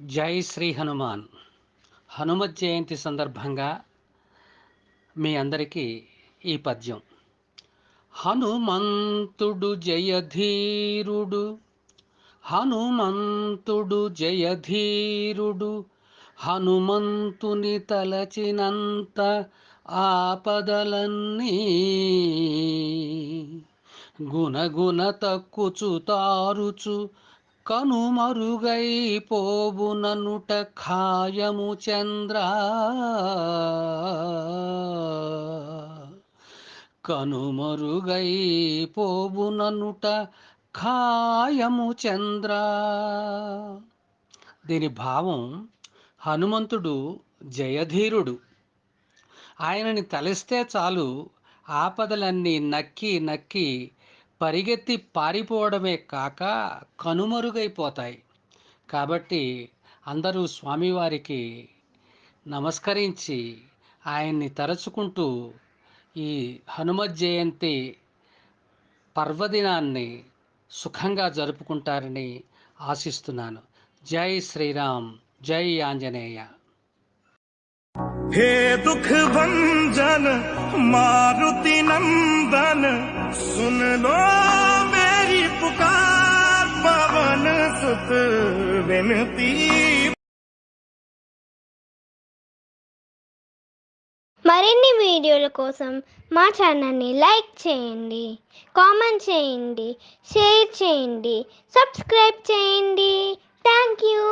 జై శ్రీ హనుమాన్. హనుమత్ జయంతి సందర్భంగా మీ అందరికీ ఈ పద్యం. హనుమంతుడు జయధీరుడు హనుమంతుడు జయధీరుడు హనుమంతుని తలచినంత ఆపదలన్నీ గుణగుణ తక్కుచు తారుచు కనుమరుగైపోవుననుట ఖాయము చంద్ర. కనుమరుగైపోవుననుట ఖాయము చంద్ర. దీని భావం హనుమంతుడు జయధీరుడు. ఆయనని తలిస్తే చాలు ఆపదలన్నీ నక్కి నక్కి పరిగెత్తి పారిపోవడమే కాక కనుమరుగైపోతాయి. కాబట్టి అందరూ స్వామివారికి నమస్కరించి ఆయన్ని తరచుకుంటూ ఈ హనుమత్ జయంతి పర్వదినాన్ని సుఖంగా జరుపుకుంటారని ఆశిస్తున్నాను. జై శ్రీరామ్ జై ఆంజనేయ. हे दुख भंजन मारुति नंदन सुन लो मेरी पुकार पवन सुत विनती మరిన్ని వీడియోల కోసం మా ఛానల్ని లైక్ చేయండి కామెంట్ చేయండి షేర్ చేయండి సబ్స్క్రైబ్ చేయండి థ్యాంక్ యూ